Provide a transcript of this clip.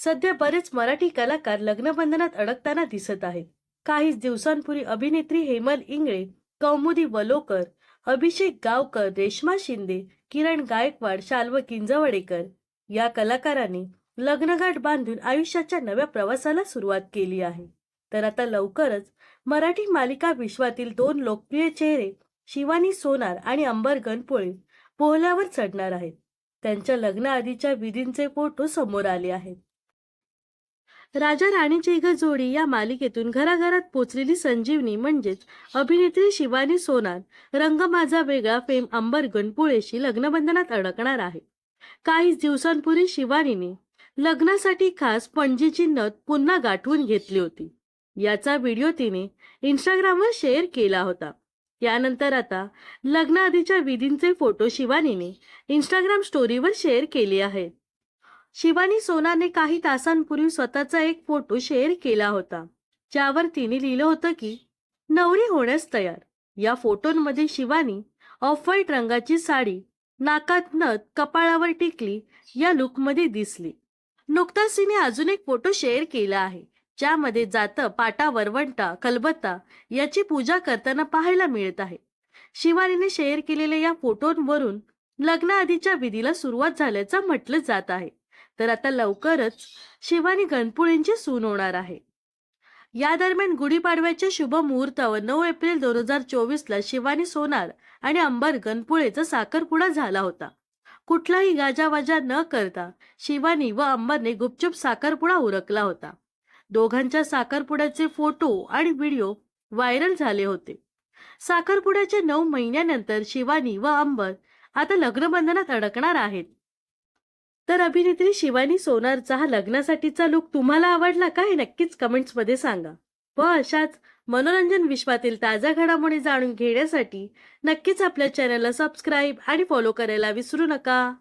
सध्या बरेच मराठी कलाकार लग्नबंधनात अडकताना दिसत आहेत. काहीच दिवसांपूर्वी अभिनेत्री हेमल इंगळे कौमुदी वलोकर अभिषेक गावकर रेश्मा शिंदे किरण गायकवाड शाल्व किंजवडेकर या कलाकारांनी लग्नगाठ बांधून आयुष्याच्या नव्या प्रवासाला सुरुवात केली आहे. तर आता लवकरच मराठी मालिका विश्वातील दोन लोकप्रिय चेहरे शिवानी सोनार आणि अंबर गणपोळे पोहल्यावर चढणार आहेत. त्यांच्या लग्नाआधीच्या विधींचे फोटो समोर आले आहेत. राजा राणीची ग जोडी या मालिकेतून घराघरात पोचलेली संजीवनी म्हणजेच अभिनेत्री शिवानी सोनार रंग माझा वेगळा फेम अंबर गणपुळेशी लग्नबंधनात अडकणार आहे. काहीच दिवसांपूर्वी शिवानीने लग्नासाठी खास पणजीची नथ पुन्हा गाठवून घेतली होती. याचा व्हिडिओ तिने इंस्टाग्रामवर शेअर केला होता. यानंतर आता लग्नाआधीच्या विधींचे फोटो शिवानीने इंस्टाग्राम स्टोरीवर शेअर केले आहेत. शिवानी सोनाने काही तासांपूर्वी स्वतःचा एक फोटो शेअर केला होता ज्यावर तिने लिहिलं होतं की नवरी होण्यास तयार. या फोटोंमध्ये शिवानी ऑफ व्हाईट रंगाची साडी नाकात नथ कपाळावर टिकली या लुकमध्ये दिसली. नुकताच तिने अजून एक फोटो शेअर केला आहे ज्यामध्ये जातं पाटा वरवंटा कलबत्ता याची पूजा करताना पाहायला मिळत आहे. शिवानीने शेअर केलेल्या या फोटोंवरून लग्नाआधीच्या विधीला सुरुवात झाल्याचं म्हटलं जात आहे. तर आता लवकरच शिवानी गणपुळींची सून होणार आहे. या दरम्यान गुढीपाडव्याच्या शुभ मुहूर्तावर नऊ एप्रिल दोन हजार चोवीसला शिवानी सोनार आणि अंबर गणपुळेचा साखरपुडा झाला होता. कुठलाही गाजावाजा न करता शिवानी व अंबरने गुपचूप साखरपुडा उरकला होता. दोघांच्या साखरपुड्याचे फोटो आणि व्हिडिओ व्हायरल झाले होते. साखरपुड्याच्या नऊ महिन्यानंतर शिवानी व अंबर आता लग्नबंधनात अडकणार आहेत. तर अभिनेत्री शिवानी सोनारचा हा लग्नासाठीचा लुक तुम्हाला आवडला का हे नक्कीच कमेंट्समध्ये सांगा. व अशाच मनोरंजन विश्वातील ताज्या घडामोडी जाणून घेण्यासाठी नक्कीच आपल्या चॅनलला सबस्क्राईब आणि फॉलो करायला विसरू नका.